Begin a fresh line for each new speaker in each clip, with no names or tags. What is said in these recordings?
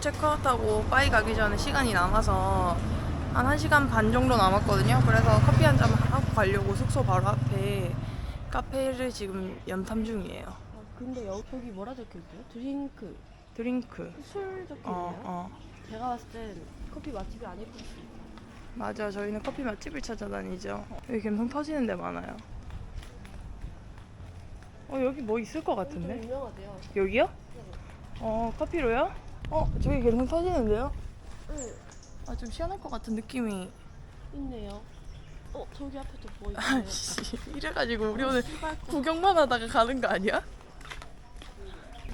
체크아웃하고 빠이 가기 전에 시간이 남아서 한 1시간 반 정도 남았거든요. 그래서 커피 한 잔 하고 가려고 숙소 바로 앞에 카페를 지금 연탐 중이에요.
아, 근데 여, 여기 뭐라 적혀있어요? 드링크
드링크.
술 적혀있네요
어, 어.
제가 봤을 땐 커피 맛집이 아닐 것 같아요
맞아. 저희는 커피 맛집을 찾아다니죠. 여기 감성 터지는 데 많아요. 어, 여기 뭐 있을
것좀
같은데?
유명하대요
여기요? 어, 커피로요? 어, 저기 감성 터지는데요?
응
아, 좀 시원할 것 같은 느낌이.
있네요 어 저기 앞에 또 뭐 있어요
아씨, 이래가지고 우리 오늘
시발코
구경만 하다가 가는 거 아니야?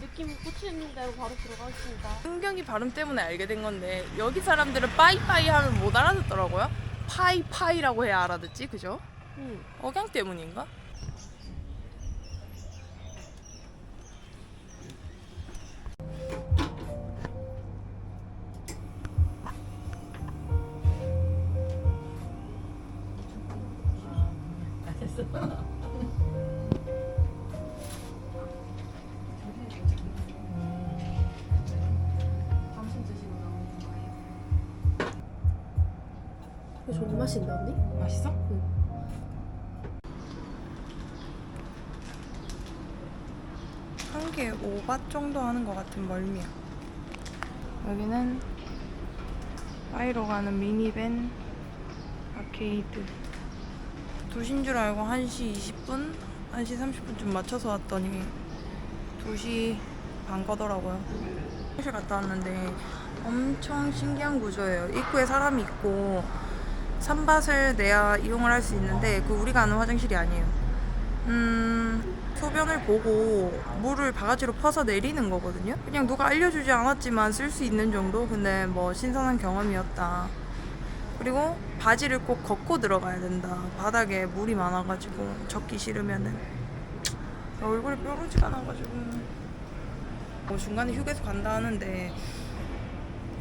느낌 꽂히는 대로 바로 들어가겠습니다
흥경이 발음 때문에 알게 된 건데 여기 사람들은 빠이빠이 하면 못 알아듣더라고요. 파이파이라고 해야 알아듣지, 그죠?
응
억양 때문인가?
이거 좋은 맛인데 언니?
맛있어? 한 개에 5밭 정도 하는 것 같은 멀미야. 여기는 바이로 가는 미니밴 아케이드. 2시인 줄 알고 1시 20분, 1시 30분쯤 맞춰서 왔더니 2시 반 거더라고요. 화장실 갔다 왔는데 엄청 신기한 구조예요. 입구에 사람이 있고 산밭을 내야 이용을 할 수 있는데 그 우리가 아는 화장실이 아니에요. 음, 소변을 보고 물을 바가지로 퍼서 내리는 거거든요. 그냥 누가 알려주지 않았지만 쓸 수 있는 정도. 근데 뭐 신선한 경험이었다. 그리고 바지를 꼭 걷고 들어가야 된다. 바닥에 물이 많아가지고 젖기 싫으면은 얼굴에 뾰루지가 나가지고 뭐 중간에 휴게소 간다 하는데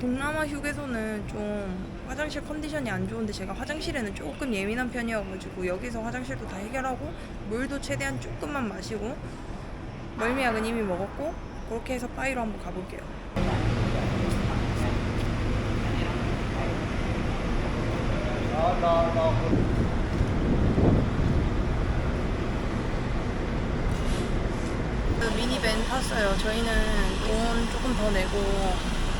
동남아 휴게소는 좀 화장실 컨디션이 안 좋은데 제가 화장실에는 조금 예민한 편이어가지고 여기서 화장실도 다 해결하고 물도 최대한 조금만 마시고 멀미약은 이미 먹었고 그렇게 해서 빠이로 한번 가볼게요. 그 미니밴 탔어요. 저희는 돈 조금 더 내고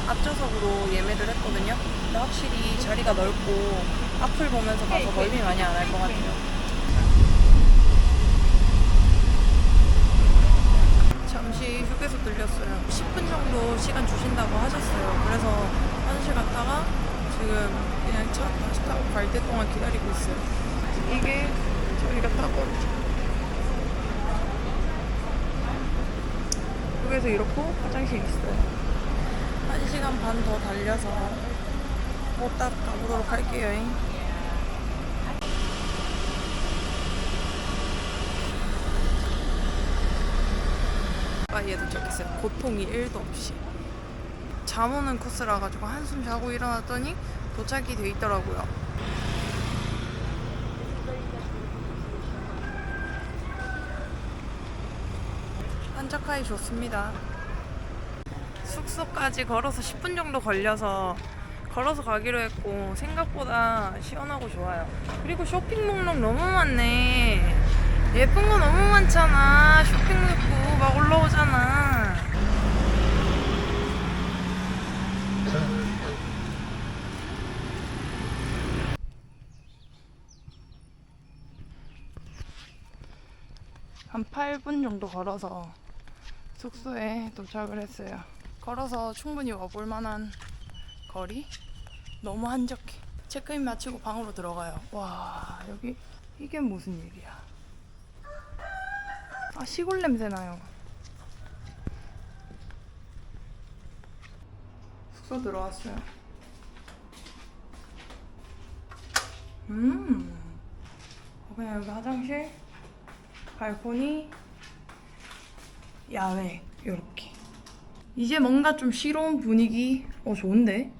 앞좌석으로 예매를 했거든요. 근데 확실히 자리가 넓고 앞을 보면서 가서 멀미 많이 안 할 것 같아요. 잠시 휴게소 들렸어요. 10분 정도 시간 주신다고 하셨어요. 그래서 화장실 갔다가 지금 그냥 차 갈 때 동안 기다리고 있어요. 이게 저희가 타고 여기서 이렇고 화장실 있어요. 한 시간 반 더 달려서 못딱 가보도록 할게요. 바이에도 적혔어요. 고통이 1도 없이. 잠 오는 코스라 가지고 한숨 자고 일어났더니 도착이 돼 있더라고요. 한적하기 좋습니다. 숙소까지 걸어서 10분 정도 걸려서 걸어서 가기로 했고 생각보다 시원하고 좋아요. 그리고 쇼핑 목록 너무 많네. 예쁜 거 너무 많잖아. 쇼핑 목록 막 올라오잖아. 한 8분 정도 걸어서 숙소에 도착을 했어요. 걸어서 충분히 와볼 만한 거리? 너무 한적해. 체크인 마치고 방으로 들어가요. 와, 여기 이게 무슨 일이야. 아, 시골 냄새 나요. 숙소 들어왔어요. 음. 어, 그냥 여기 화장실, 발코니, 야외 이렇게 이제 뭔가 좀 시로운 분위기 어 좋은데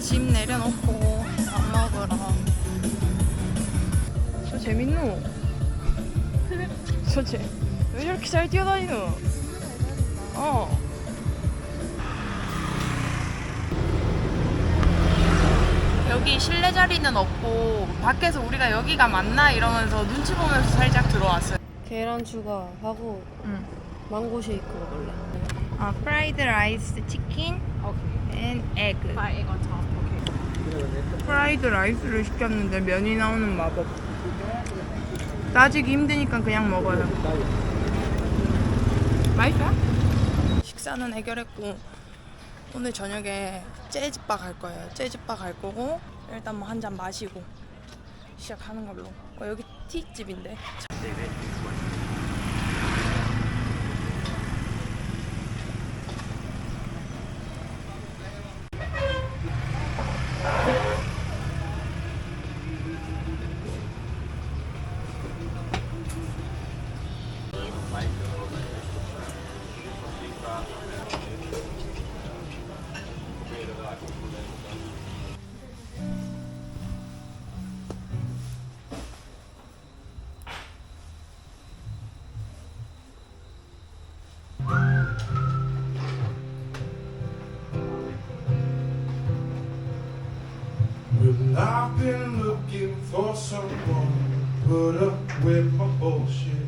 집 내려놓고 밥 먹으러 저 재밌노 그렇지. 왜 저렇게 잘 뛰어다니노? 어. 여기 실내 자리는 없고 밖에서 우리가 여기가 맞나 이러면서 눈치 보면서 살짝 들어왔어요.
계란 추가하고
응.
망고 쉐이크 먹을래.
아, 프라이드 라이스 치킨 앤 에그.
egg on top.
프라이드 라이스를 시켰는데 면이 나오는 마법. 따지기 힘드니까 그냥 먹어요. 맛있어? 식사는 해결했고 오늘 저녁에 재즈바 갈 거예요. 재즈바 갈 거고 일단 뭐 한 잔 마시고 시작하는 걸로. 어, 여기 티집인데.
Put up with my bullshit.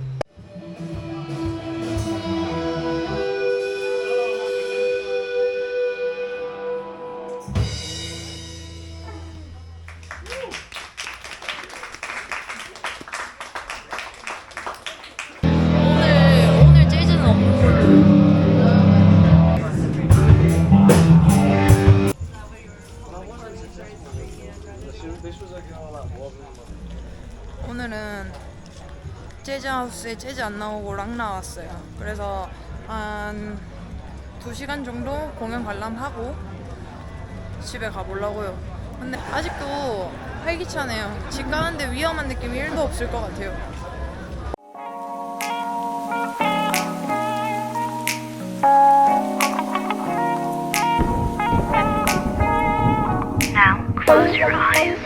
재즈하우스에 재즈 안 나오고 락 나왔어요. 그래서 한 2시간 정도 공연 관람하고 집에 가보려고요. 근데 아직도 활기차네요. 집 가는데 위험한 느낌이 1도 없을 것 같아요.
Now close your eyes